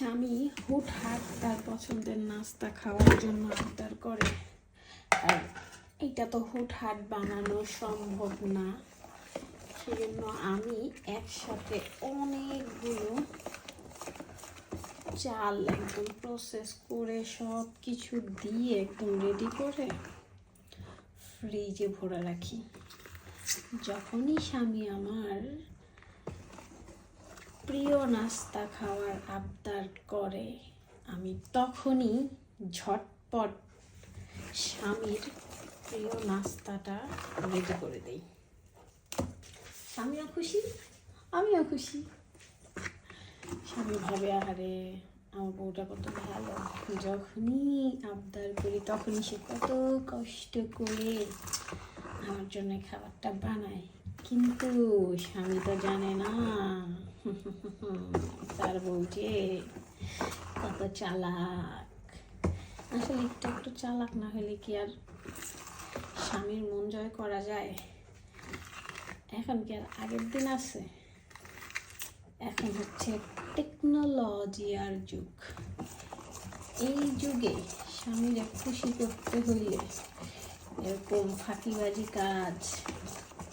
স্বামী হুটহাট তার পছন্দের নাস্তা খাওয়ার জন্য আবদার করে। আর এটা তো হুটহাট বানানো সম্ভব না। সেজন্য আমি একসাথে অনেকগুলো চাল একদম প্রসেস করে সব কিছু দিয়ে একদম রেডি করে ফ্রিজে ভরে রাখি। যখনই স্বামী আমার প্রিয় নাস্তা খাওয়ার আবদার করে, আমি তখনই ঝটপট স্বামীর প্রিয় নাস্তাটা রেডি করে দেই। স্বামীও খুশি, আমিও খুশি। স্বামী ভাবে, আহারে, আমার বউটা কত ভালো। যখনই আবদার করি, তখনই সে কত কষ্ট করে আমার জন্য খাবারটা বানায়। কিন্তু স্বামী তো জানে না তার বউ যে কত চালাক। আসলে একটু একটু চালাক না হলে কি আর স্বামীর মন জয় করা যায়? এখন কি আর আগের দিন আছে? এখন হচ্ছে টেকনোলজি আর যুগ। এই যুগে স্বামীরা খুশি করতে হইলে এরকম ফাঁকিবাজি কাজ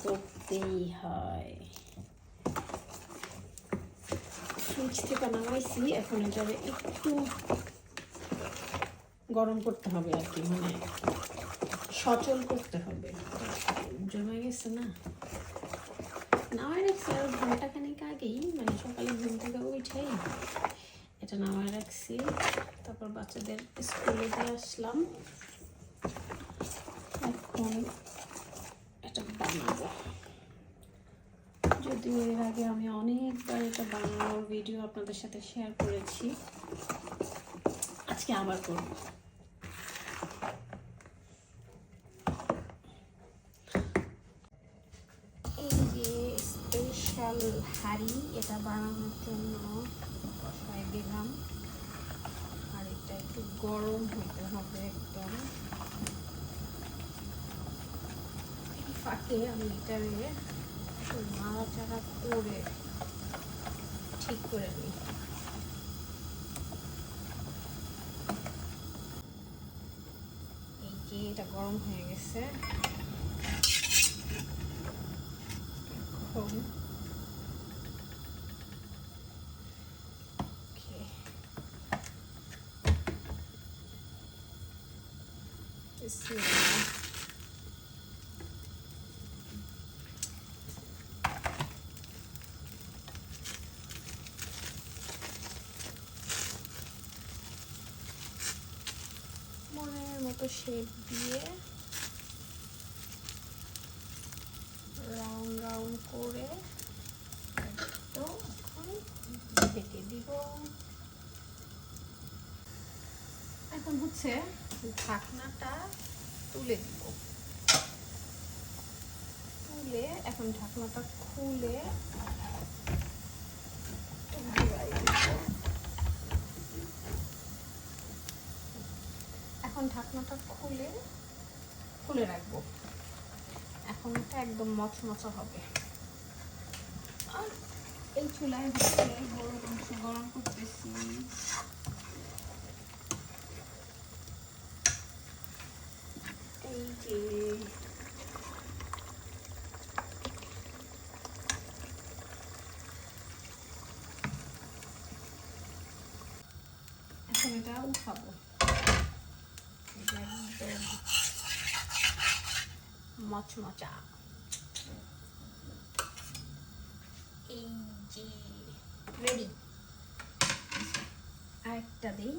করতেই হয়। ফ্রিজ থেকে নামাইছি এখন এটারে একটু গরম করতে হবে আর কি মানে সচল করতে হবে। জমে গেছে না? নামায় রাখছি, আর ঘণ্টা খানিক আগেই মানে সকালে ঘুম থেকে উঠেই এটা নামায় রাখছি। তারপর বাচ্চাদের স্কুলে দিয়ে আসলাম। এখন এটা বানাবো এর আগে আমি অনেকবার এটা বানানোর ভিডিও আপনাদের সাথে শেয়ার করেছি। আজকে আবার করব। এই যে স্পেশাল হাঁড়ি, এটা বানানোর জন্য বসাই দিলাম আর এটা একটু গরম হতে হবে একদম। ফাঁকে আমি এটারে একটু নাড়াচাড়া ঠিক করে নিই এই যে এটা গরম হয়ে গেছে এখন Okay. Bismillah. মতো শেপ দিয়ে রাউন্ড রাউন্ড করে তো ঢেকে দিব এখন হচ্ছে ঢাকনাটা তুলে দিব তুলে এখন ঢাকনাটা খুলে ঘুরাই দিব। এখন ঢাকনাটা খুলে খুলে রাখব। এখন এটা একদম মচমচা হবে। আর এই চুলায় হচ্ছে গরম মাংস গরম করতেছি। এই যে এখন এটা উঠাবো। একদম মচমচা। এই যে রেডি আরেকটা দিই।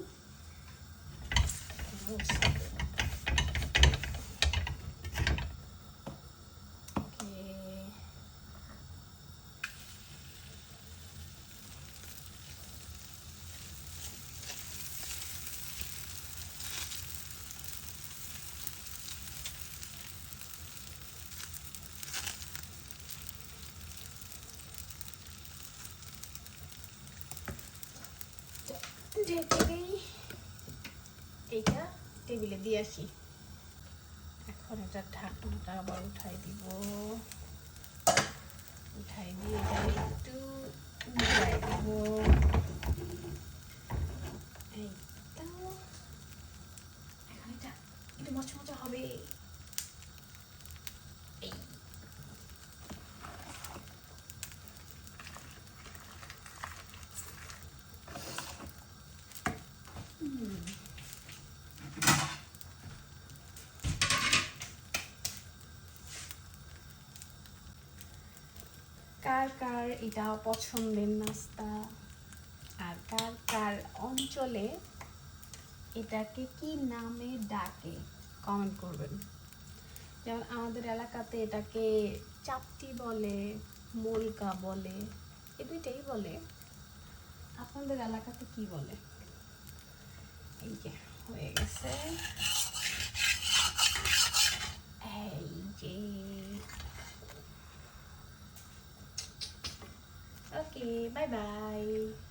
উঠে থেকেই এইটা টেবিলে দিয়ে আসি। এখন এটা ঢাকনাটা আবার উঠাই দিব। উঠাই দিয়ে এটা একটু উঠাই দিব। এই এখন এটা একটু মচমচা হবে। এই। কার কার এটা পছন্দের নাস্তা? আর কার কার অঞ্চলে এটাকে কি নামে ডাকে? কমেন্ট করবেন। যেমন আমাদের এলাকাতে এটাকে চাপটি বলে, মোলকা বলে এ দুইটাই বলে। আপনাদের এলাকাতে কি বলে? এই যে, হয়ে গেছে। 拜拜。